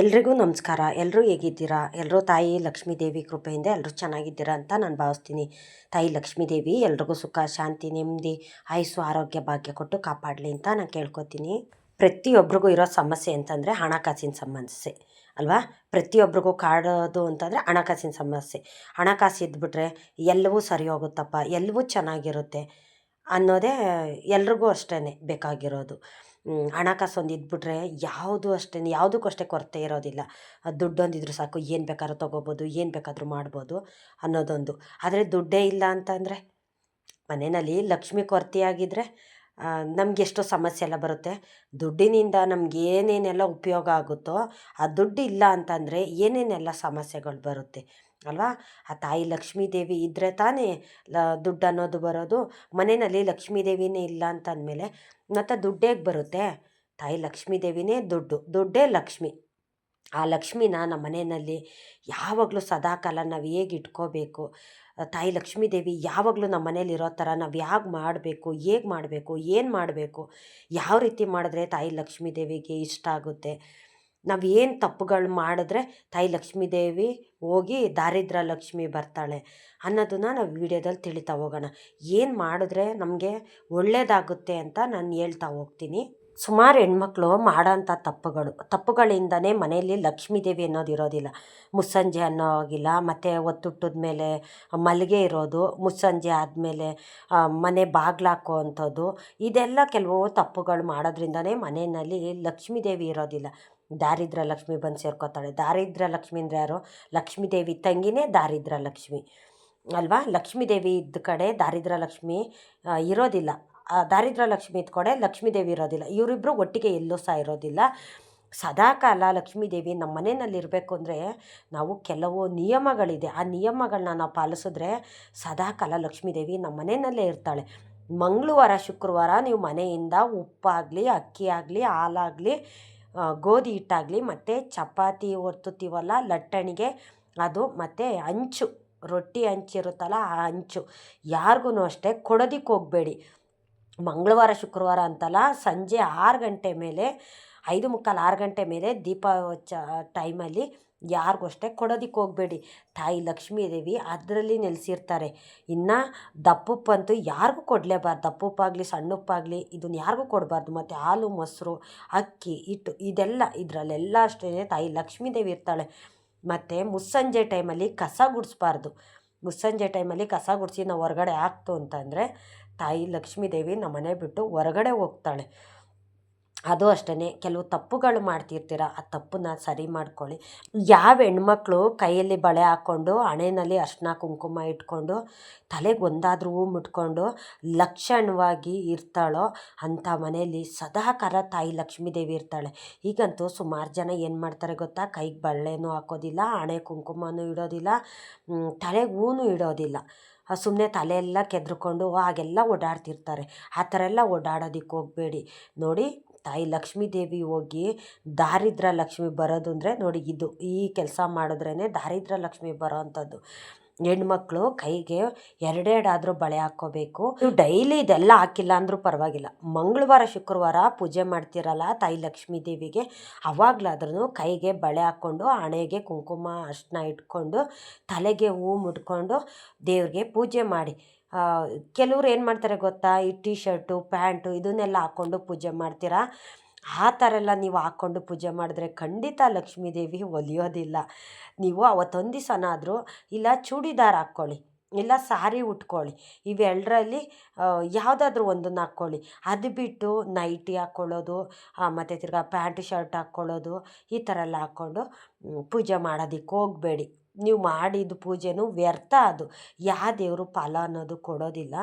ಎಲ್ರಿಗೂ ನಮಸ್ಕಾರ. ಎಲ್ಲರೂ ಹೇಗಿದ್ದೀರಾ? ಎಲ್ಲರೂ ತಾಯಿ ಲಕ್ಷ್ಮೀ ದೇವಿ ಕೃಪೆಯಿಂದ ಎಲ್ಲರೂ ಚೆನ್ನಾಗಿದ್ದೀರಾ ಅಂತ ನಾನು ಭಾವಿಸ್ತೀನಿ. ತಾಯಿ ಲಕ್ಷ್ಮೀ ದೇವಿ ಎಲ್ರಿಗೂ ಸುಖ, ಶಾಂತಿ, ನೆಮ್ಮದಿ, ಆಯುಸ್ಸು, ಆರೋಗ್ಯ, ಭಾಗ್ಯ ಕೊಟ್ಟು ಕಾಪಾಡಲಿ ಅಂತ ನಾನು ಕೇಳ್ಕೊತೀನಿ. ಪ್ರತಿಯೊಬ್ಬರಿಗೂ ಇರೋ ಸಮಸ್ಯೆ ಅಂತಂದರೆ ಹಣಕಾಸಿನ ಸಮಸ್ಯೆ, ಅಲ್ವಾ? ಪ್ರತಿಯೊಬ್ಬರಿಗೂ ಕಾಡೋದು ಅಂತಂದರೆ ಹಣಕಾಸಿನ ಸಮಸ್ಯೆ. ಹಣಕಾಸು ಇದ್ಬಿಟ್ರೆ ಎಲ್ಲವೂ ಸರಿ ಹೋಗುತ್ತಪ್ಪ, ಎಲ್ಲವೂ ಚೆನ್ನಾಗಿರುತ್ತೆ ಅನ್ನೋದೇ ಎಲ್ರಿಗೂ ಅಷ್ಟೇ ಬೇಕಾಗಿರೋದು. ಹಣಕಾಸು ಒಂದು ಇದ್ಬಿಟ್ರೆ ಯಾವುದು ಅಷ್ಟೇ, ಯಾವುದಕ್ಕೂ ಅಷ್ಟೇ ಕೊರತೆ ಇರೋದಿಲ್ಲ. ದುಡ್ಡು ಒಂದಿದ್ರು ಸಾಕು, ಏನು ಬೇಕಾದ್ರೂ ತೊಗೋಬೋದು, ಏನು ಬೇಕಾದರೂ ಮಾಡ್ಬೋದು ಅನ್ನೋದೊಂದು. ಆದರೆ ದುಡ್ಡೇ ಇಲ್ಲ ಅಂತಂದರೆ ಮನೆಯಲ್ಲಿ ಲಕ್ಷ್ಮಿ ಕೊರತೆಯಾಗಿದ್ದರೆ ನಮ್ಗೆ ಎಷ್ಟೋ ಸಮಸ್ಯೆ ಎಲ್ಲ ಬರುತ್ತೆ. ದುಡ್ಡಿನಿಂದ ನಮ್ಗೆ ಏನೇನೆಲ್ಲ ಉಪಯೋಗ ಆಗುತ್ತೋ ಆ ದುಡ್ಡು ಇಲ್ಲ ಅಂತಂದರೆ ಏನೇನೆಲ್ಲ ಸಮಸ್ಯೆಗಳು ಬರುತ್ತೆ, ಅಲ್ವಾ? ಆ ತಾಯಿ ಲಕ್ಷ್ಮೀ ದೇವಿ ಇದ್ದರೆ ತಾನೇ ಲ, ದುಡ್ಡು ಅನ್ನೋದು ಬರೋದು. ಮನೆಯಲ್ಲಿ ಲಕ್ಷ್ಮೀ ದೇವಿನೇ ಇಲ್ಲ ಅಂತ ಅಂದಮೇಲೆ ಮತ್ತು ದುಡ್ಡು ಹೇಗೆ ಬರುತ್ತೆ. ತಾಯಿ ಲಕ್ಷ್ಮೀ ದೇವಿನೇ ದುಡ್ಡು, ದುಡ್ಡೇ ಲಕ್ಷ್ಮಿ. ಆ ಲಕ್ಷ್ಮಿನ ನಮ್ಮ ಮನೆಯಲ್ಲಿ ಯಾವಾಗಲೂ ಸದಾಕಾಲ ನಾವು ಹೇಗೆ ಇಟ್ಕೋಬೇಕು? ತಾಯಿ ಲಕ್ಷ್ಮೀ ದೇವಿ ಯಾವಾಗಲೂ ನಮ್ಮ ಮನೇಲಿರೋ ಥರ ನಾವು ಯಾಕೆ ಮಾಡಬೇಕು, ಹೇಗೆ ಮಾಡಬೇಕು, ಏನು ಮಾಡಬೇಕು? ಯಾವ ರೀತಿ ಮಾಡಿದ್ರೆ ತಾಯಿ ಲಕ್ಷ್ಮೀ ದೇವಿಗೆ ಇಷ್ಟ ಆಗುತ್ತೆ? ನಾವು ಏನು ತಪ್ಪುಗಳು ಮಾಡಿದ್ರೆ ತಾಯಿ ಲಕ್ಷ್ಮೀ ದೇವಿ ಹೋಗಿ ದಾರಿದ್ರ ಲಕ್ಷ್ಮಿ ಬರ್ತಾಳೆ ಅನ್ನೋದನ್ನ ನಾವು ವಿಡಿಯೋದಲ್ಲಿ ತಿಳಿತಾ ಹೋಗೋಣ. ಏನು ಮಾಡಿದ್ರೆ ನಮಗೆ ಒಳ್ಳೆಯದಾಗುತ್ತೆ ಅಂತ ನಾನು ಹೇಳ್ತಾ ಹೋಗ್ತೀನಿ. ಸುಮಾರು ಹೆಣ್ಮಕ್ಳು ಮಾಡೋಂಥ ತಪ್ಪುಗಳು, ತಪ್ಪುಗಳಿಂದನೇ ಮನೆಯಲ್ಲಿ ಲಕ್ಷ್ಮೀ ದೇವಿ ಅನ್ನೋದು ಇರೋದಿಲ್ಲ. ಮುಸ್ಸಂಜೆ ಅನ್ನೋ ಆಗಿಲ್ಲ ಮತ್ತು ಒತ್ತುಟ್ಟದ ಮೇಲೆ ಮಲ್ಲಿಗೆ ಇರೋದು, ಮುಸ್ಸಂಜೆ ಆದಮೇಲೆ ಮನೆ ಬಾಗ್ಲು ಹಾಕುವಂಥದ್ದು, ಇದೆಲ್ಲ ಕೆಲವು ತಪ್ಪುಗಳು ಮಾಡೋದ್ರಿಂದನೇ ಮನೆಯಲ್ಲಿ ಲಕ್ಷ್ಮೀ ದೇವಿ ಇರೋದಿಲ್ಲ. ದಾರಿದ್ರ ಲಕ್ಷ್ಮಿ ಬಂದು ಸೇರ್ಕೋತಾಳೆ. ದಾರಿದ್ರ ಲಕ್ಷ್ಮಿ ಅಂದರೆ ಯಾರು? ಲಕ್ಷ್ಮೀದೇವಿ ತಂಗಿನೇ ದಾರಿದ್ರ ಲಕ್ಷ್ಮಿ ಅಲ್ವಾ? ಲಕ್ಷ್ಮೀ ದೇವಿ ಇದ್ದ ಕಡೆ ದಾರಿದ್ರ ಲಕ್ಷ್ಮಿ ಇರೋದಿಲ್ಲ. ದಾರಿದ್ರ ಲಕ್ಷ್ಮಿ ಇದ್ದ ಕಡೆ ಲಕ್ಷ್ಮೀ ದೇವಿ ಇರೋದಿಲ್ಲ. ಇವರಿಬ್ಬರು ಒಟ್ಟಿಗೆ ಎಲ್ಲೂ ಸಹ ಇರೋದಿಲ್ಲ. ಸದಾಕಾಲ ಲಕ್ಷ್ಮೀ ದೇವಿ ನಮ್ಮ ಮನೆಯಲ್ಲಿ ಇರಬೇಕು ಅಂದರೆ ನಾವು ಕೆಲವು ನಿಯಮಗಳಿದೆ. ಆ ನಿಯಮಗಳನ್ನ ನಾವು ಪಾಲಿಸಿದ್ರೆ ಸದಾಕಾಲ ಲಕ್ಷ್ಮೀ ದೇವಿ ನಮ್ಮ ಮನೆಯಲ್ಲೇ ಇರ್ತಾಳೆ. ಮಂಗಳವಾರ, ಶುಕ್ರವಾರ ನೀವು ಮನೆಯಿಂದ ಉಪ್ಪಾಗಲಿ ಅಕ್ಕಿ ಆಗಲಿ ಹಾಲಾಗಲಿ ಗೋಧಿ ಹಿಟ್ಟಾಗಲಿ ಮತ್ತು ಚಪಾತಿ ಒತ್ತುತ್ತೀವಲ್ಲ ಲಟ್ಟಣಿಗೆ, ಅದು ಮತ್ತು ಹಂಚು ರೊಟ್ಟಿ ಹಂಚಿರುತ್ತಲ್ಲ ಆ ಹಂಚು ಯಾರಿಗೂ ಅಷ್ಟೇ ಕೊಡೋದಕ್ಕೆ ಹೋಗಬೇಡಿ. ಮಂಗಳವಾರ, ಶುಕ್ರವಾರ ಅಂತಲ್ಲ ಸಂಜೆ ಆರು ಗಂಟೆ ಮೇಲೆ, ಐದು ಮುಕ್ಕಾಲು ಆರು ಗಂಟೆ ಮೇಲೆ ದೀಪ ಹಚ್ಚೋ ಟೈಮಲ್ಲಿ ಯಾರಿಗೂ ಅಷ್ಟೇ ಕೊಡೋದಕ್ಕೆ ಹೋಗಬೇಡಿ. ತಾಯಿ ಲಕ್ಷ್ಮೀ ದೇವಿ ಅದರಲ್ಲಿ ನೆಲೆಸಿರ್ತಾರೆ. ಇನ್ನು ದಪ್ಪುಪ್ಪಂತೂ ಯಾರಿಗೂ ಕೊಡಲೇಬಾರ್ದು. ದಪ್ಪಪ್ಪಾಗಲಿ, ಸಣ್ಣಪ್ಪಾಗಲಿ ಇದನ್ನ ಯಾರಿಗೂ ಕೊಡಬಾರ್ದು. ಮತ್ತು ಹಾಲು, ಮೊಸರು, ಅಕ್ಕಿ, ಹಿಟ್ಟು ಇದೆಲ್ಲ ಇದರಲ್ಲೆಲ್ಲ ಅಷ್ಟೇ ತಾಯಿ ಲಕ್ಷ್ಮೀ ದೇವಿ ಇರ್ತಾಳೆ. ಮತ್ತು ಮುಸ್ಸಂಜೆ ಟೈಮಲ್ಲಿ ಕಸ ಗುಡಿಸ್ಬಾರ್ದು. ಮುಸ್ಸಂಜೆ ಟೈಮಲ್ಲಿ ಕಸ ಗುಡಿಸಿ ನಾವು ಹೊರಗಡೆ ಹಾಕ್ತು ಅಂತಂದರೆ ತಾಯಿ ಲಕ್ಷ್ಮೀ ದೇವಿ ನಮ್ಮನೆ ಬಿಟ್ಟು ಹೊರಗಡೆ ಹೋಗ್ತಾಳೆ. ಅದು ಅಷ್ಟೇ ಕೆಲವು ತಪ್ಪುಗಳು ಮಾಡ್ತಿರ್ತೀರ, ಆ ತಪ್ಪನ್ನ ಸರಿ ಮಾಡ್ಕೊಳ್ಳಿ. ಯಾವ ಹೆಣ್ಮಕ್ಳು ಕೈಯಲ್ಲಿ ಬಳೆ ಹಾಕ್ಕೊಂಡು ಹಣೆಯಲ್ಲಿ ಅರ್ಶಿನ ಕುಂಕುಮ ಇಟ್ಕೊಂಡು, ತಲೆಗೆ ಒಂದಾದ್ರೂ ಮುಟ್ಕೊಂಡು ಲಕ್ಷಣವಾಗಿ ಇರ್ತಾಳೋ, ಅಂಥ ಮನೆಯಲ್ಲಿ ಸದಾಕಾಲ ತಾಯಿ ಲಕ್ಷ್ಮೀ ದೇವಿ ಇರ್ತಾಳೆ. ಈಗಂತೂ ಸುಮಾರು ಜನ ಏನು ಮಾಡ್ತಾರೆ ಗೊತ್ತಾ? ಕೈಗೆ ಬಳೆನೂ ಹಾಕೋದಿಲ್ಲ, ಹಣೆ ಕುಂಕುಮನೂ ಇಡೋದಿಲ್ಲ ತಲೆಗೆ ಹೂನು ಇಡೋದಿಲ್ಲ. ಸುಮ್ಮನೆ ತಲೆಯೆಲ್ಲ ಕೆದ್ರುಕೊಂಡು ಹಾಗೆಲ್ಲ ಓಡಾಡ್ತಿರ್ತಾರೆ. ಆ ಥರ ಎಲ್ಲ ಓಡಾಡೋದಕ್ಕೆ ಹೋಗಬೇಡಿ. ನೋಡಿ ತಾಯಿ ಲಕ್ಷ್ಮೀ ದೇವಿ ಹೋಗಿ ದಾರಿದ್ರ ಲಕ್ಷ್ಮಿ ಬರೋದು ಅಂದರೆ ನೋಡಿ ಇದು ಈ ಕೆಲಸ ಮಾಡಿದ್ರೇ ದಾರಿದ್ರ ಲಕ್ಷ್ಮಿ ಬರೋ ಅಂಥದ್ದು ಹೆಣ್ಮಕ್ಳು ಕೈಗೆ ಎರಡೆರಡಾದರೂ ಬಳೆ ಹಾಕ್ಕೋಬೇಕು. ನೀವು ಡೈಲಿ ಇದೆಲ್ಲ ಹಾಕಿಲ್ಲ ಅಂದರೂ ಪರವಾಗಿಲ್ಲ. ಮಂಗಳವಾರ, ಶುಕ್ರವಾರ ಪೂಜೆ ಮಾಡ್ತಿರಲ್ಲ ತಾಯಿ ಲಕ್ಷ್ಮೀ ದೇವಿಗೆ ಅವಾಗಲಾದ್ರೂ ಕೈಗೆ ಬಳೆ ಹಾಕ್ಕೊಂಡು ಹಣೆಗೆ ಕುಂಕುಮ ಅಷ್ಟನ್ನ ಇಟ್ಕೊಂಡು ತಲೆಗೆ ಹೂ ಮುಟ್ಕೊಂಡು ದೇವ್ರಿಗೆ ಪೂಜೆ ಮಾಡಿ. ಕೆಲವ್ರು ಏನು ಮಾಡ್ತಾರೆ ಗೊತ್ತಾ? ಈ ಟೀ ಶರ್ಟು ಪ್ಯಾಂಟು ಇದನ್ನೆಲ್ಲ ಹಾಕ್ಕೊಂಡು ಪೂಜೆ ಮಾಡ್ತೀರಾ? ಆ ಥರ ಎಲ್ಲ ನೀವು ಹಾಕ್ಕೊಂಡು ಪೂಜೆ ಮಾಡಿದ್ರೆ ಖಂಡಿತ ಲಕ್ಷ್ಮೀ ದೇವಿ ಒಲಿಯೋದಿಲ್ಲ. ನೀವು ಅವತ್ತೊಂದು ದಿವಸನಾದರೂ ಇಲ್ಲ ಚೂಡಿದಾರ್ ಹಾಕ್ಕೊಳ್ಳಿ, ಇಲ್ಲ ಸಾರಿ ಉಟ್ಕೊಳ್ಳಿ ಇವೆರಡರಲ್ಲಿ ಯಾವುದಾದ್ರೂ ಒಂದನ್ನು ಹಾಕ್ಕೊಳ್ಳಿ. ಅದು ಬಿಟ್ಟು ನೈಟಿ ಹಾಕ್ಕೊಳ್ಳೋದು ಮತ್ತು ತಿರ್ಗಾ ಪ್ಯಾಂಟ್, ಶರ್ಟ್ ಹಾಕ್ಕೊಳ್ಳೋದು, ಈ ಥರ ಎಲ್ಲ ಹಾಕ್ಕೊಂಡು ಪೂಜೆ ಮಾಡೋದಕ್ಕೆ ಹೋಗಬೇಡಿ. ನೀವು ಮಾಡಿದ ಪೂಜೆನೂ ವ್ಯರ್ಥ ಅದು. ಯಾವ ದೇವರು ಫಲ ಅನ್ನೋದು ಕೊಡೋದಿಲ್ಲ.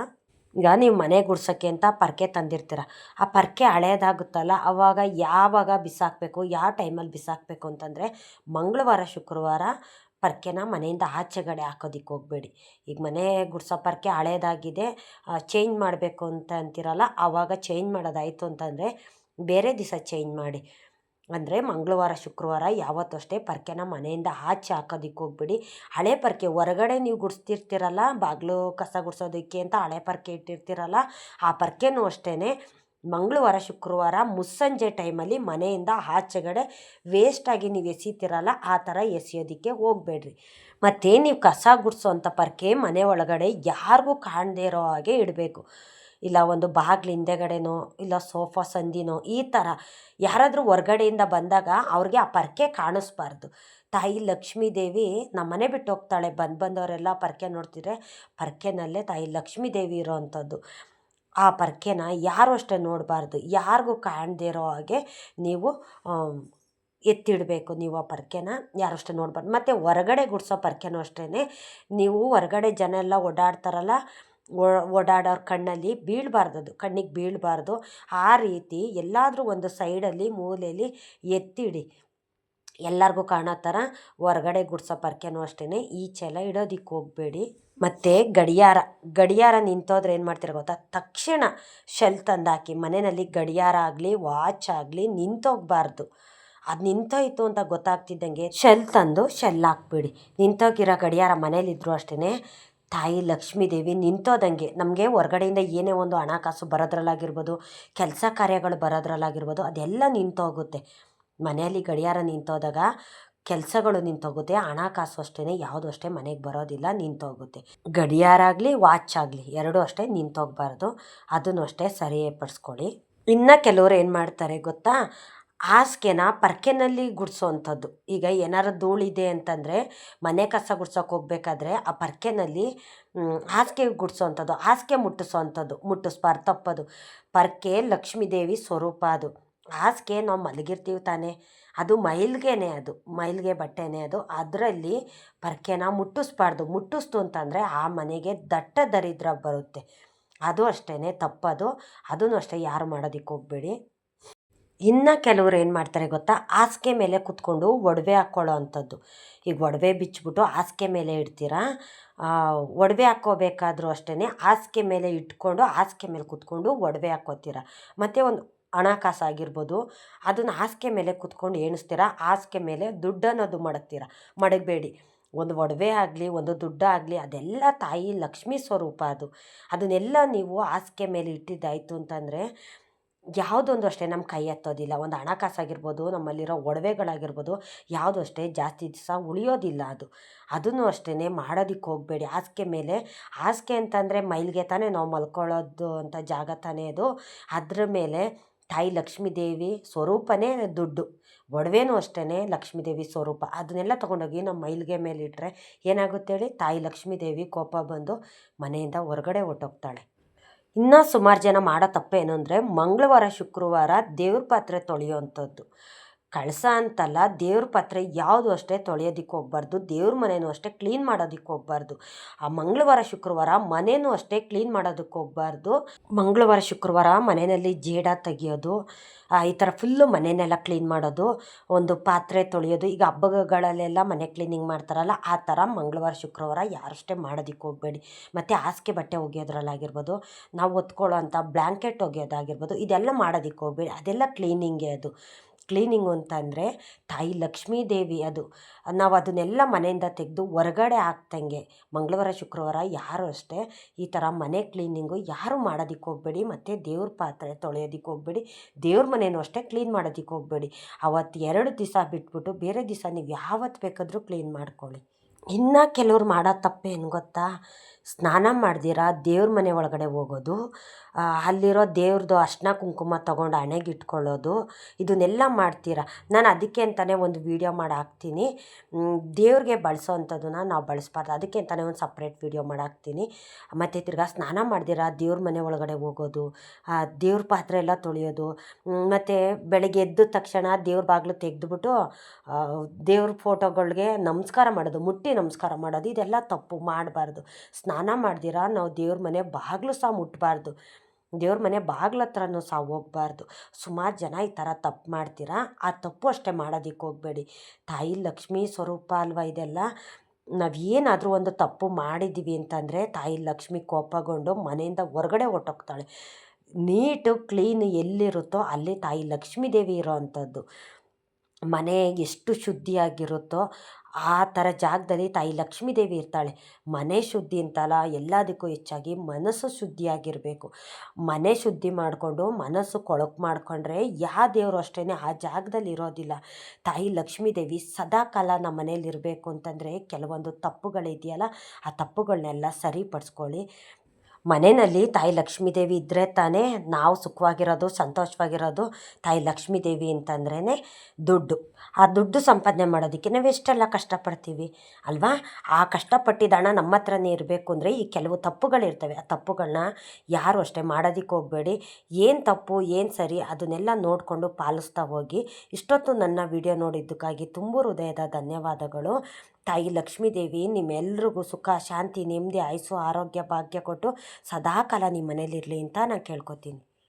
ಈಗ ನೀವು ಮನೆ ಗುಡ್ಸೋಕ್ಕೆ ಅಂತ ಪರ್ಕೆ ತಂದಿರ್ತೀರ. ಆ ಪರ್ಕೆ ಹಳೇದಾಗುತ್ತಲ್ಲ ಆವಾಗ ಯಾವಾಗ ಬಿಸಾಕಬೇಕು, ಯಾವ ಟೈಮಲ್ಲಿ ಬಿಸಾಕಬೇಕು ಅಂತಂದರೆ ಮಂಗಳವಾರ, ಶುಕ್ರವಾರ ಪರ್ಕೆನ ಮನೆಯಿಂದ ಆಚೆಗಡೆ ಹಾಕೋದಿಕ್ಕೆ ಹೋಗಬೇಡಿ. ಈಗ ಮನೆ ಗುಡ್ಸೋ ಪರ್ಕೆ ಹಳೇದಾಗಿದೆ ಚೇಂಜ್ ಮಾಡಬೇಕು ಅಂತ ಅಂತೀರಲ್ಲ ಆವಾಗ ಚೇಂಜ್ ಮಾಡೋದಾಯಿತು ಅಂತಂದರೆ ಬೇರೆ ದಿವಸ ಚೇಂಜ್ ಮಾಡಿ. ಅಂದರೆ ಮಂಗಳವಾರ, ಶುಕ್ರವಾರ ಯಾವತ್ತೂ ಅಷ್ಟೇ ಪರ್ಕೆನ ಮನೆಯಿಂದ ಆಚೆ ಹಾಕೋದಿಕ್ಕೆ ಹೋಗ್ಬಿಡಿ. ಹಳೆ ಪರ್ಕೆ ಹೊರಗಡೆ ನೀವು ಗುಡಿಸ್ತಿರ್ತೀರಲ್ಲ, ಬಾಗಿಲು ಕಸ ಗುಡಿಸೋದಕ್ಕೆ ಅಂತ ಹಳೆ ಪರ್ಕೆ ಇಟ್ಟಿರ್ತೀರಲ್ಲ, ಆ ಪರ್ಕೆನೂ ಅಷ್ಟೇ ಮಂಗಳವಾರ, ಶುಕ್ರವಾರ ಮುಸ್ಸಂಜೆ ಟೈಮಲ್ಲಿ ಮನೆಯಿಂದ ಆಚೆಗಡೆ ವೇಸ್ಟಾಗಿ ನೀವು ಎಸಿತೀರಲ್ಲ, ಆ ಥರ ಎಸೆಯೋದಕ್ಕೆ ಹೋಗಬೇಡ್ರಿ. ಮತ್ತು ನೀವು ಕಸ ಗುಡಿಸೋ ಅಂಥ ಪರ್ಕೆ ಮನೆ ಒಳಗಡೆ ಯಾರಿಗೂ ಕಾಣದೇ ಇರೋ ಹಾಗೆ ಇಡಬೇಕು. ಇಲ್ಲ ಒಂದು ಬಾಗಿಲು ಹಿಂದೆಗಡೆನೋ, ಇಲ್ಲ ಸೋಫಾ ಸಂದಿನೋ, ಈ ಥರ ಯಾರಾದರೂ ಹೊರ್ಗಡೆಯಿಂದ ಬಂದಾಗ ಅವ್ರಿಗೆ ಆ ಪರ್ಕೆ ಕಾಣಿಸ್ಬಾರ್ದು. ತಾಯಿ ಲಕ್ಷ್ಮೀ ದೇವಿ ನಮ್ಮ ಮನೆ ಬಿಟ್ಟು ಹೋಗ್ತಾಳೆ, ಬಂದು ಬಂದವರೆಲ್ಲ ಪರ್ಕೆ ನೋಡ್ತಿದ್ರೆ ಪರ್ಕೆನಲ್ಲೇ ತಾಯಿ ಲಕ್ಷ್ಮೀ ದೇವಿ ಇರೋವಂಥದ್ದು ಆ ಪರ್ಕೆನ ಯಾರು ಅಷ್ಟೇ ನೋಡಬಾರ್ದು. ಯಾರಿಗೂ ಕಾಣದೇ ಇರೋ ಹಾಗೆ ನೀವು ಎತ್ತಿಡಬೇಕು. ನೀವು ಆ ಪರ್ಕೆನ ಯಾರು ಅಷ್ಟೇ ನೋಡಬಾರ್ದು. ಮತ್ತು ಹೊರಗಡೆ ಗುಡಿಸೋ ಪರ್ಕೆನೂ ಅಷ್ಟೇ ನೀವು ಹೊರಗಡೆ ಜನ ಎಲ್ಲ ಓಡಾಡ್ತಾರಲ್ಲ ಓಡಾಡೋರ ಕಣ್ಣಲ್ಲಿ ಬೀಳಬಾರ್ದು ಅದು ಕಣ್ಣಿಗೆ ಬೀಳಬಾರ್ದು. ಆ ರೀತಿ ಎಲ್ಲಾದರೂ ಒಂದು ಸೈಡಲ್ಲಿ ಮೂಲೆಯಲ್ಲಿ ಎತ್ತಿಡಿ. ಎಲ್ಲರಿಗೂ ಕಾಣೋ ಥರ ಹೊರಗಡೆ ಗುಡ್ಸೋ ಪರ್ಕೆನೂ ಅಷ್ಟೇ ಈಚೆಲ್ಲ ಇಡೋದಿಕ್ಕೆ ಹೋಗಬೇಡಿ. ಮತ್ತು ಗಡಿಯಾರ ಗಡಿಯಾರ ನಿಂತೋದ್ರೆ ಏನು ಮಾಡ್ತೀರ ಗೊತ್ತಾ? ತಕ್ಷಣ ಶೆಲ್ ತಂದಾಕಿ, ಮನೆಯಲ್ಲಿ ಗಡಿಯಾರ ಆಗಲಿ, ವಾಚ್ ಆಗಲಿ ನಿಂತೋಗಬಾರ್ದು. ಅದು ನಿಂತೋಯ್ತು ಅಂತ ಗೊತ್ತಾಗ್ತಿದ್ದಂಗೆ ಶೆಲ್ ತಂದು ಶೆಲ್ ಹಾಕ್ಬಿಡಿ. ನಿಂತೋಗಿರೋ ಗಡಿಯಾರ ಮನೇಲಿದ್ದರೂ ಅಷ್ಟೇ ತಾಯಿ ಲಕ್ಷ್ಮೀದೇವಿ ನಿಂತೋದಂಗೆ ನಮಗೆ ಹೊರಗಡೆಯಿಂದ ಏನೇ ಒಂದು ಹಣಕಾಸು ಬರೋದ್ರಲ್ಲಾಗಿರ್ಬೋದು, ಕೆಲಸ ಕಾರ್ಯಗಳು ಬರೋದ್ರಲ್ಲಾಗಿರ್ಬೋದು, ಅದೆಲ್ಲ ನಿಂತೋಗುತ್ತೆ. ಮನೆಯಲ್ಲಿ ಗಡಿಯಾರ ನಿಂತೋದಾಗ ಕೆಲಸಗಳು ನಿಂತೋಗುತ್ತೆ, ಹಣಕಾಸು ಅಷ್ಟೇ ಯಾವುದು ಅಷ್ಟೇ ಮನೆಗೆ ಬರೋದಿಲ್ಲ, ನಿಂತೋಗುತ್ತೆ. ಗಡಿಯಾರ ಆಗಲಿ, ವಾಚ್ ಆಗಲಿ, ಎರಡೂ ಅಷ್ಟೇ ನಿಂತೋಗಬಾರ್ದು. ಅದನ್ನು ಅಷ್ಟೇ ಸರಿಪಡಿಸ್ಕೊಳ್ಳಿ ಇನ್ನು ಕೆಲವರು ಏನು ಮಾಡ್ತಾರೆ ಗೊತ್ತಾ? ಹಾಸಿಗೆನ ಪರ್ಕೆನಲ್ಲಿ ಗುಡಿಸೋವಂಥದ್ದು ಈಗ ಏನಾರು ಧೂಳಿದೆ ಅಂತಂದರೆ ಮನೆ ಕಸ ಗುಡ್ಸೋಕೆ ಹೋಗ್ಬೇಕಾದ್ರೆ ಆ ಪರ್ಕೆನಲ್ಲಿ ಹಾಸಿಗೆ ಗುಡಿಸೋವಂಥದ್ದು ಹಾಸಿಗೆ ಮುಟ್ಟಿಸೋವಂಥದ್ದು ಮುಟ್ಟಿಸ್ಬಾರ್ದು, ತಪ್ಪದು. ಪರ್ಕೆ ಲಕ್ಷ್ಮೀದೇವಿ ಸ್ವರೂಪ ಅದು. ಹಾಸಿಗೆ ನಾವು ಮಲಗಿರ್ತೀವಿ ತಾನೇ. ಅದು ಮೈಲ್ಗೆನೇ ಅದು, ಮೈಲ್ಗೆ ಬಟ್ಟೆನೇ ಅದು. ಅದರಲ್ಲಿ ಪರ್ಕೆನ ಮುಟ್ಟಿಸ್ಬಾರ್ದು. ಮುಟ್ಟಿಸ್ತು ಅಂತಂದರೆ ಆ ಮನೆಗೆ ದಟ್ಟ ದರಿದ್ರ ಬರುತ್ತೆ. ಅದು ಅಷ್ಟೇ ತಪ್ಪದು. ಅದನ್ನು ಅಷ್ಟೇ ಯಾರು ಮಾಡೋದಕ್ಕೆ ಹೋಗಬೇಡಿ. ಇನ್ನು ಕೆಲವ್ರು ಏನು ಮಾಡ್ತಾರೆ ಗೊತ್ತಾ? ಹಾಸಿಗೆ ಮೇಲೆ ಕುತ್ಕೊಂಡು ಒಡವೆ ಹಾಕ್ಕೊಳ್ಳೋ ಅಂಥದ್ದು. ಈಗ ಒಡವೆ ಬಿಚ್ಚಿಬಿಟ್ಟು ಹಾಸಿಗೆ ಮೇಲೆ ಇಡ್ತೀರಾ? ಒಡವೆ ಹಾಕ್ಕೋಬೇಕಾದ್ರೂ ಅಷ್ಟೇ ಹಾಸಿಗೆ ಮೇಲೆ ಇಟ್ಕೊಂಡು ಹಾಸಿಗೆ ಮೇಲೆ ಕುತ್ಕೊಂಡು ಒಡವೆ ಹಾಕ್ಕೋತೀರ? ಮತ್ತು ಒಂದು ಹಣಕಾಸು ಆಗಿರ್ಬೋದು, ಅದನ್ನು ಹಾಸಿಗೆ ಮೇಲೆ ಕುತ್ಕೊಂಡು ಎಣಿಸ್ತೀರ? ಹಾಸಿಗೆ ಮೇಲೆ ದುಡ್ಡನ್ನೋದು ಮಡಗ್ತೀರ? ಮಡಗಬೇಡಿ. ಒಂದು ಒಡವೆ ಆಗಲಿ, ಒಂದು ದುಡ್ಡು ಆಗಲಿ, ಅದೆಲ್ಲ ತಾಯಿ ಲಕ್ಷ್ಮೀ ಸ್ವರೂಪ ಅದು. ಅದನ್ನೆಲ್ಲ ನೀವು ಹಾಸಿಗೆ ಮೇಲೆ ಇಟ್ಟಿದ್ದಾಯಿತು ಅಂತಂದರೆ ಯಾವುದೊಂದು ಅಷ್ಟೇ ನಮ್ಮ ಕೈ ಎತ್ತೋದಿಲ್ಲ. ಒಂದು ಹಣಕಾಸಾಗಿರ್ಬೋದು, ನಮ್ಮಲ್ಲಿರೋ ಒಡವೆಗಳಾಗಿರ್ಬೋದು, ಯಾವುದು ಅಷ್ಟೇ ಜಾಸ್ತಿ ದಿವಸ ಉಳಿಯೋದಿಲ್ಲ ಅದು. ಅದನ್ನು ಅಷ್ಟೇ ಮಾಡೋದಕ್ಕೆ ಹೋಗಬೇಡಿ. ಹಾಸಿಗೆ ಮೇಲೆ, ಹಾಸಿಗೆ ಅಂತಂದರೆ ಮೈಲಿಗೆ ತಾನೇ ನಾವು ಮಲ್ಕೊಳ್ಳೋದು ಅಂತ ಜಾಗ ತಾನೇ ಅದು. ಅದ್ರ ಮೇಲೆ ತಾಯಿ ಲಕ್ಷ್ಮೀದೇವಿ ಸ್ವರೂಪನೇ ದುಡ್ಡು. ಒಡವೆನೂ ಅಷ್ಟೇ ಲಕ್ಷ್ಮೀದೇವಿ ಸ್ವರೂಪ. ಅದನ್ನೆಲ್ಲ ತೊಗೊಂಡೋಗಿ ನಮ್ಮ ಮೈಲಿಗೆ ಮೇಲೆ ಇಟ್ಟರೆ ಏನಾಗುತ್ತೆ ಹೇಳಿ, ತಾಯಿ ಲಕ್ಷ್ಮೀದೇವಿ ಕೋಪ ಬಂದು ಮನೆಯಿಂದ ಹೊರಗಡೆ ಹೊರ್ಟೋಗ್ತಾಳೆ. ಇನ್ನೂ ಸುಮಾರು ಜನ ಮಾಡೋ ತಪ್ಪೇನು ಅಂದರೆ ಮಂಗಳವಾರ ಶುಕ್ರವಾರ ದೇವ್ರ ಪಾತ್ರೆ ತೊಳೆಯುವಂಥದ್ದು. ಕಳಸ ಅಂತಲ್ಲ, ದೇವ್ರ ಪಾತ್ರೆ ಯಾವುದು ಅಷ್ಟೇ ತೊಳೆಯೋದಿಕ್ಕೆ ಹೋಗ್ಬಾರ್ದು, ದೇವ್ರ ಮನೆಯೂ ಅಷ್ಟೇ ಕ್ಲೀನ್ ಮಾಡೋದಕ್ಕೆ ಹೋಗ್ಬಾರ್ದು. ಆ ಮಂಗಳವಾರ, ಶುಕ್ರವಾರ ಮನೆಯೂ ಅಷ್ಟೇ ಕ್ಲೀನ್ ಮಾಡೋದಕ್ಕೆ ಹೋಗ್ಬಾರ್ದು. ಮಂಗಳವಾರ, ಶುಕ್ರವಾರ ಮನೆಯಲ್ಲಿ ಜೇಡ ತೆಗಿಯೋದು ಈ ಥರ ಫುಲ್ಲು ಮನೆಯನ್ನೆಲ್ಲ ಕ್ಲೀನ್ ಮಾಡೋದು, ಒಂದು ಪಾತ್ರೆ ತೊಳೆಯೋದು, ಈಗ ಹಬ್ಬಗಳಲ್ಲೆಲ್ಲ ಮನೆ ಕ್ಲೀನಿಂಗ್ ಮಾಡ್ತಾರಲ್ಲ, ಆ ಥರ ಮಂಗಳವಾರ, ಶುಕ್ರವಾರ ಯಾರಷ್ಟೇ ಮಾಡೋದಕ್ಕೆ ಹೋಗಬೇಡಿ. ಮತ್ತು ಹಾಸಿಗೆ ಬಟ್ಟೆ ಒಗೆಯೋದ್ರಲ್ಲಾಗಿರ್ಬೋದು, ನಾವು ಹೊತ್ಕೊಳ್ಳೋ ಅಂಥ ಬ್ಲ್ಯಾಂಕೆಟ್ ಒಗೆಯೋದಾಗಿರ್ಬೋದು, ಇದೆಲ್ಲ ಮಾಡೋದಕ್ಕೆ ಹೋಗಬೇಡಿ. ಅದೆಲ್ಲ ಕ್ಲೀನಿಂಗೇ ಅದು. ಕ್ಲೀನಿಂಗು ಅಂತಂದರೆ ತಾಯಿ ಲಕ್ಷ್ಮೀ ದೇವಿ ಅದು. ನಾವು ಅದನ್ನೆಲ್ಲ ಮನೆಯಿಂದ ತೆಗೆದು ಹೊರಗಡೆ ಹಾಕ್ದಂಗೆ ಮಂಗಳವಾರ, ಶುಕ್ರವಾರ ಯಾರು ಅಷ್ಟೇ ಈ ಥರ ಮನೆ ಕ್ಲೀನಿಂಗು ಯಾರು ಮಾಡೋದಕ್ಕೆ ಹೋಗಬೇಡಿ, ಮತ್ತು ದೇವ್ರ ಪಾತ್ರೆ ತೊಳೆಯೋದಕ್ಕೆ ಹೋಗಬೇಡಿ, ದೇವ್ರ ಮನೆಯೂ ಅಷ್ಟೇ ಕ್ಲೀನ್ ಮಾಡೋದಕ್ಕೆ ಹೋಗಬೇಡಿ. ಅವತ್ತು ಎರಡು ದಿವಸ ಬಿಟ್ಬಿಟ್ಟು ಬೇರೆ ದಿವಸ ನೀವು ಯಾವತ್ತು ಬೇಕಾದರೂ ಕ್ಲೀನ್ ಮಾಡ್ಕೊಳ್ಳಿ. ಇನ್ನು ಕೆಲವ್ರು ಮಾಡೋ ತಪ್ಪೇನು ಗೊತ್ತಾ? ಸ್ನಾನ ಮಾಡ್ದಿರ? ದೇವ್ರ ಮನೆ ಒಳಗಡೆ ಹೋಗೋದು ಅಲ್ಲಿರೋ ದೇವ್ರದ್ದು ಅರ್ಶಿನ ಕುಂಕುಮ ತಗೊಂಡು ಹಣೆಗೆ ಇಟ್ಕೊಳ್ಳೋದು, ಇದನ್ನೆಲ್ಲ ಮಾಡ್ತೀರ? ನಾನು ಅದಕ್ಕೆ ಅಂತಲೇ ಒಂದು ವೀಡಿಯೋ ಮಾಡಿ ಹಾಕ್ತೀನಿ ದೇವ್ರಿಗೆ ಬಳಸೋ ಅಂಥದ್ದನ್ನ ನಾವು ಬಳಸ್ಬಾರ್ದು. ಅದಕ್ಕೆ ಅಂತಲೇ ಒಂದು ಸಪ್ರೇಟ್ ವೀಡಿಯೋ ಮಾಡಿ ಹಾಕ್ತೀನಿ ಮತ್ತು ತಿರ್ಗಾ ಸ್ನಾನ ಮಾಡ್ದಿರ? ದೇವ್ರ ಮನೆ ಒಳಗಡೆ ಹೋಗೋದು ದೇವ್ರ ಪಾತ್ರೆ ಎಲ್ಲ ತೊಳೆಯೋದು ಮತ್ತು ಬೆಳಗ್ಗೆ ಎದ್ದ ತಕ್ಷಣ ದೇವ್ರ ಬಾಗಿಲು ತೆಗೆದುಬಿಟ್ಟು ದೇವ್ರ ಫೋಟೋಗಳಿಗೆ ನಮಸ್ಕಾರ ಮಾಡೋದು, ಮುಟ್ಟಿ ನಮಸ್ಕಾರ ಮಾಡೋದು, ಇದೆಲ್ಲ ತಪ್ಪು ಮಾಡಬಾರ್ದು. ಸ್ನಾನ ಮಾಡ್ದಿರ, ನಾವು ದೇವ್ರ ಮನೆ ಬಾಗಿಲು ಸಹ ಮುಟ್ಟಬಾರ್ದು ದೇವ್ರ ಮನೆ ಬಾಗ್ಲ ಹತ್ರನೂ ಸಹ ಹೋಗ್ಬಾರ್ದು. ಸುಮಾರು ಜನ ಈ ಥರ ತಪ್ಪು ಮಾಡ್ತೀರಾ ಆ ತಪ್ಪು ಅಷ್ಟೇ ಮಾಡೋದಕ್ಕೆ ಹೋಗಬೇಡಿ. ತಾಯಿ ಲಕ್ಷ್ಮೀ ಸ್ವರೂಪ ಅಲ್ವಾ ಇದೆಲ್ಲ? ನಾವು ಏನಾದರೂ ಒಂದು ತಪ್ಪು ಮಾಡಿದ್ದೀವಿ ಅಂತಂದರೆ ತಾಯಿ ಲಕ್ಷ್ಮಿ ಕೋಪಗೊಂಡು ಮನೆಯಿಂದ ಹೊರಗಡೆ ಹೊರ್ಟೋಗ್ತಾಳೆ. ನೀಟು, ಕ್ಲೀನ್ ಎಲ್ಲಿರುತ್ತೋ ಅಲ್ಲಿ ತಾಯಿ ಲಕ್ಷ್ಮೀ ದೇವಿ ಇರೋ ಅಂಥದ್ದು ಮನೆ ಎಷ್ಟು ಶುದ್ಧಿಯಾಗಿರುತ್ತೋ ಆ ಥರ ಜಾಗದಲ್ಲಿ ತಾಯಿ ಲಕ್ಷ್ಮೀ ದೇವಿ ಇರ್ತಾಳೆ. ಮನೆ ಶುದ್ಧಿ ಅಂತಲ್ಲ, ಎಲ್ಲದಕ್ಕೂ ಹೆಚ್ಚಾಗಿ ಮನಸ್ಸು ಶುದ್ಧಿಯಾಗಿರಬೇಕು. ಮನೆ ಶುದ್ಧಿ ಮಾಡಿಕೊಂಡು ಮನಸ್ಸು ಕೊಳಕು ಮಾಡಿಕೊಂಡ್ರೆ ಯಾವ ದೇವರು ಅಷ್ಟೇ ಆ ಜಾಗದಲ್ಲಿ ಇರೋದಿಲ್ಲ. ತಾಯಿ ಲಕ್ಷ್ಮೀ ದೇವಿ ಸದಾ ಕಾಲ ನಮ್ಮ ಮನೇಲಿ ಇರಬೇಕು ಅಂತಂದರೆ ಕೆಲವೊಂದು ತಪ್ಪುಗಳಿದೆಯಲ್ಲ, ಆ ತಪ್ಪುಗಳನ್ನೆಲ್ಲ ಸರಿಪಡಿಸ್ಕೊಳ್ಳಿ. ಮನೆಯಲ್ಲಿ ತಾಯಿ ಲಕ್ಷ್ಮೀದೇವಿ ಇದ್ದರೆ ತಾನೇ ನಾವು ಸುಖವಾಗಿರೋದು, ಸಂತೋಷವಾಗಿರೋದು ತಾಯಿ ಲಕ್ಷ್ಮೀದೇವಿ ಅಂತಂದ್ರೇ ದುಡ್ಡು. ಆ ದುಡ್ಡು ಸಂಪಾದನೆ ಮಾಡೋದಕ್ಕೆ ನಾವು ಎಷ್ಟೆಲ್ಲ ಕಷ್ಟಪಡ್ತೀವಿ ಅಲ್ವಾ? ಆ ಕಷ್ಟಪಟ್ಟಿದ್ದ ಹಣ ನಮ್ಮ ಹತ್ರನೇ ಇರಬೇಕು ಅಂದರೆ ಈ ಕೆಲವು ತಪ್ಪುಗಳಿರ್ತವೆ. ಆ ತಪ್ಪುಗಳನ್ನ ಯಾರು ಅಷ್ಟೇ ಮಾಡೋದಕ್ಕೆ ಹೋಗಬೇಡಿ. ಏನು ತಪ್ಪು, ಏನು ಸರಿ ಅದನ್ನೆಲ್ಲ ನೋಡಿಕೊಂಡು ಪಾಲಿಸ್ತಾ ಹೋಗಿ. ಇಷ್ಟೊತ್ತು ನನ್ನ ವಿಡಿಯೋ ನೋಡಿದ್ದಕ್ಕಾಗಿ ತುಂಬ ಹೃದಯದ ಧನ್ಯವಾದಗಳು. ತಾಯಿ ಲಕ್ಷ್ಮೀದೇವಿ ನಿಮ್ಮೆಲ್ರಿಗೂ ಸುಖ, ಶಾಂತಿ, ನೆಮ್ಮದಿ, ಆಯಸ್ಸು, ಆರೋಗ್ಯ, ಭಾಗ್ಯ ಕೊಟ್ಟು ಸದಾಕಾಲ ನಿಮ್ಮ ಮನೇಲಿರಲಿ ಅಂತ ನಾನು ಕೇಳ್ಕೊತೀನಿ.